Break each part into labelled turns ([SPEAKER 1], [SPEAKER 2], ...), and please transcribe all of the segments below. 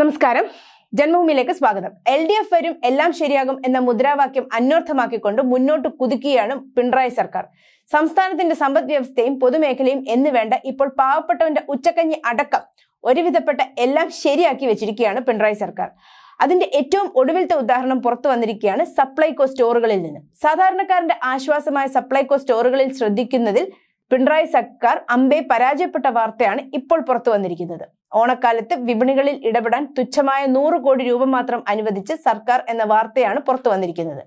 [SPEAKER 1] നമസ്കാരം. ജന്മഭൂമിയിലേക്ക് സ്വാഗതം. L D F വരും എല്ലാം ശരിയാകും എന്ന മുദ്രാവാക്യം അന്വർത്ഥമാക്കിക്കൊണ്ട് മുന്നോട്ട് കുതിക്കുകയാണ് പിണറായി സർക്കാർ. സംസ്ഥാനത്തിന്റെ സമ്പദ് വ്യവസ്ഥയും പൊതുമേഖലയും എന്ന് വേണ്ട ഇപ്പോൾ പാവപ്പെട്ടവന്റെ ഉച്ചക്കഞ്ഞി അടക്കം ഒരുവിധപ്പെട്ട എല്ലാം ശരിയാക്കി വെച്ചിരിക്കുകയാണ് പിണറായി സർക്കാർ. അതിന്റെ ഏറ്റവും ഒടുവിലത്തെ ഉദാഹരണം പുറത്തു വന്നിരിക്കുകയാണ് സപ്ലൈകോ സ്റ്റോറുകളിൽ നിന്ന്. സാധാരണക്കാരന്റെ ആശ്വാസമായ സപ്ലൈകോ സ്റ്റോറുകളിൽ ശ്രദ്ധിക്കുന്നതിൽ പിണറായി സർക്കാർ അമ്പെ പരാജയപ്പെട്ട വാർത്തയാണ് ഇപ്പോൾ പുറത്തു വന്നിരിക്കുന്നത്. ഓണക്കാലത്ത് വിപണികളിൽ ഇടപെടാൻ തുച്ഛമായ നൂറ് കോടി രൂപ മാത്രം അനുവദിച്ച് സർക്കാർ എന്ന വാർത്തയാണ് പുറത്തു വന്നിരിക്കുന്നത്.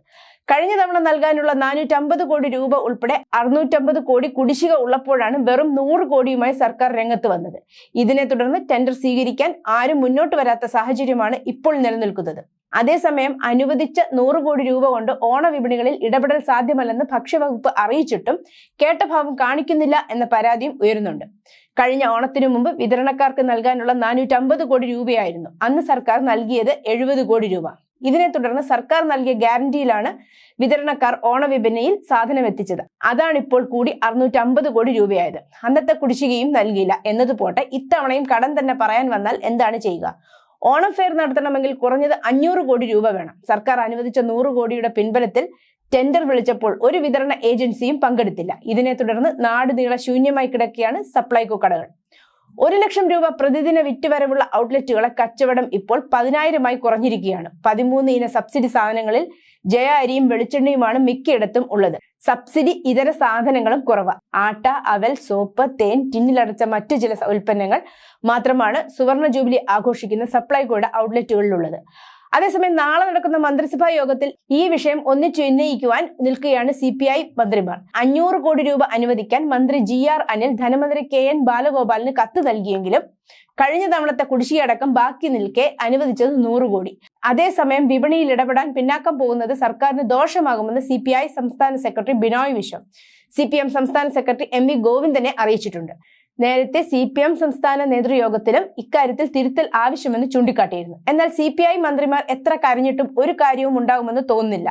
[SPEAKER 1] കഴിഞ്ഞ തവണ നൽകാനുള്ള നാനൂറ്റമ്പത് കോടി രൂപ ഉൾപ്പെടെ അറുന്നൂറ്റമ്പത് കോടി കുടിശ്ശിക ഉള്ളപ്പോഴാണ് വെറും നൂറ് കോടിയുമായി സർക്കാർ രംഗത്ത് വന്നത്. ഇതിനെ തുടർന്ന് ടെൻഡർ സ്വീകരിക്കാൻ ആരും മുന്നോട്ട് വരാത്ത സാഹചര്യമാണ് ഇപ്പോൾ നിലനിൽക്കുന്നത്. അതേസമയം അനുവദിച്ച നൂറ് കോടി രൂപ കൊണ്ട് ഓണ വിപണികളിൽ ഇടപെടൽ സാധ്യമല്ലെന്ന് ഭക്ഷ്യവകുപ്പ് അറിയിച്ചിട്ടും കേട്ടഭാവം കാണിക്കുന്നില്ല എന്ന പരാതിയും ഉയരുന്നുണ്ട്. കഴിഞ്ഞ ഓണത്തിനു മുമ്പ് വിതരണക്കാർക്ക് നൽകാനുള്ള നാനൂറ്റമ്പത് കോടി രൂപയായിരുന്നു. അന്ന് സർക്കാർ നൽകിയത് എഴുപത് കോടി രൂപ. ഇതിനെ തുടർന്ന് സർക്കാർ നൽകിയ ഗ്യാരണ്ടിയിലാണ് വിതരണക്കാർ ഓണവിപണിയിൽ സാധനം എത്തിച്ചത്. അതാണ് ഇപ്പോൾ കൂടി അറുന്നൂറ്റമ്പത് കോടി രൂപയായത്. അന്നത്തെ കുടിശ്ശികയും നൽകിയില്ല. എന്നതുപോട്ടെ ഇത്തവണയും കടം തന്നെ പറയാൻ വന്നാൽ എന്താണ് ചെയ്യുക? ഓണം ഫെയർ നടത്തണമെങ്കിൽ കുറഞ്ഞത് അഞ്ഞൂറ് കോടി രൂപ വേണം. സർക്കാർ അനുവദിച്ച നൂറ് കോടിയുടെ പിൻബലത്തിൽ ടെൻഡർ വിളിച്ചപ്പോൾ ഒരു വിതരണ ഏജൻസിയും പങ്കെടുത്തില്ല. ഇതിനെ തുടർന്ന് നാടുനീള ശൂന്യമായി കിടക്കുകയാണ് സപ്ലൈകോ കടകൾ. ഒരു ലക്ഷം രൂപ പ്രതിദിന വിറ്റുവരവുള്ള ഔട്ട്ലെറ്റുകളെ കച്ചവടം ഇപ്പോൾ പതിനായിരമായി കുറഞ്ഞിരിക്കുകയാണ്. പതിമൂന്ന് ഇന സബ്സിഡി സാധനങ്ങളിൽ ജയ അരിയും വെളിച്ചെണ്ണയുമാണ് മിക്കയിടത്തും ഉള്ളത്. സബ്സിഡി ഇതര സാധനങ്ങളും കുറവ്. ആട്ട അവൽ സോപ്പ് തേൻ ടിന്നിലടച്ച മറ്റു ചില ഉൽപ്പന്നങ്ങൾ മാത്രമാണ് സുവർണ ജൂബിലി ആഘോഷിക്കുന്ന സപ്ലൈകോയുടെ ഔട്ട്ലെറ്റുകളിലുള്ളത്. അതേസമയം നാളെ നടക്കുന്ന മന്ത്രിസഭാ യോഗത്തിൽ ഈ വിഷയം ഒന്നിച്ചു ഉന്നയിക്കുവാൻ നിൽക്കുകയാണ് സി പി ഐ മന്ത്രിമാർ. അഞ്ഞൂറ് കോടി രൂപ അനുവദിക്കാൻ മന്ത്രി ജി ആർ അനിൽ ധനമന്ത്രി കെ എൻ ബാലഗോപാലിന് കത്ത് നൽകിയെങ്കിലും കഴിഞ്ഞ തവണത്തെ കുടിശ്ശികയടക്കം ബാക്കി നിൽക്കെ അനുവദിച്ചത് നൂറ് കോടി. അതേസമയം വിപണിയിൽ ഇടപെടാൻ പിന്നാക്കം പോകുന്നത് സർക്കാരിന് ദോഷമാകുമെന്ന് സി സംസ്ഥാന സെക്രട്ടറി ബിനോയ് വിശ്വം. സി സംസ്ഥാന സെക്രട്ടറി എം വി ഗോവിന്ദനെ അറിയിച്ചിട്ടുണ്ട്. നേരത്തെ സി പി എം സംസ്ഥാന നേതൃയോഗത്തിലും ഇക്കാര്യത്തിൽ തിരുത്തൽ ആവശ്യമെന്ന് ചൂണ്ടിക്കാട്ടിയിരുന്നു. എന്നാൽ സി പി ഐ മന്ത്രിമാർ എത്ര കരഞ്ഞിട്ടും ഒരു കാര്യവും ഉണ്ടാകുമെന്ന് തോന്നുന്നില്ല.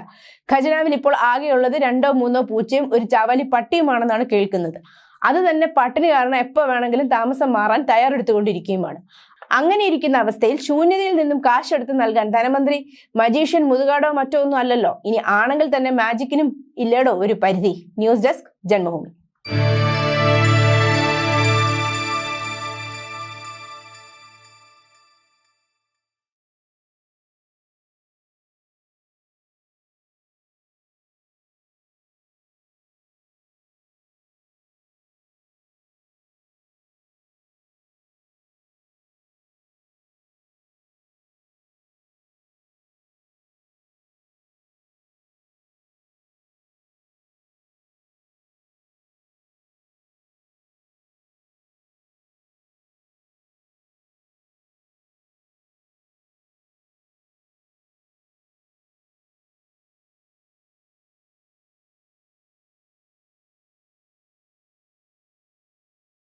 [SPEAKER 1] ഖജനാവിൽ ഇപ്പോൾ ആകെയുള്ളത് രണ്ടോ മൂന്നോ പൂച്ചയും ഒരു ചവലി പട്ടിയുമാണെന്നാണ് കേൾക്കുന്നത്. അത് തന്നെ പട്ടിണി കാരണം എപ്പോൾ വേണമെങ്കിലും താമസം മാറാൻ തയ്യാറെടുത്തുകൊണ്ടിരിക്കുകയുമാണ്. അങ്ങനെ ഇരിക്കുന്ന അവസ്ഥയിൽ ശൂന്യതയിൽ നിന്നും കാശെടുത്ത് നൽകാൻ ധനമന്ത്രി മജീഷ്യൻ മുതുകാടോ മറ്റോ ഒന്നും അല്ലല്ലോ. ഇനി ആണെങ്കിൽ തന്നെ മാജിക്കിനും ഇല്ലേടോ ഒരു പരിധി. News desk Janmabhumi.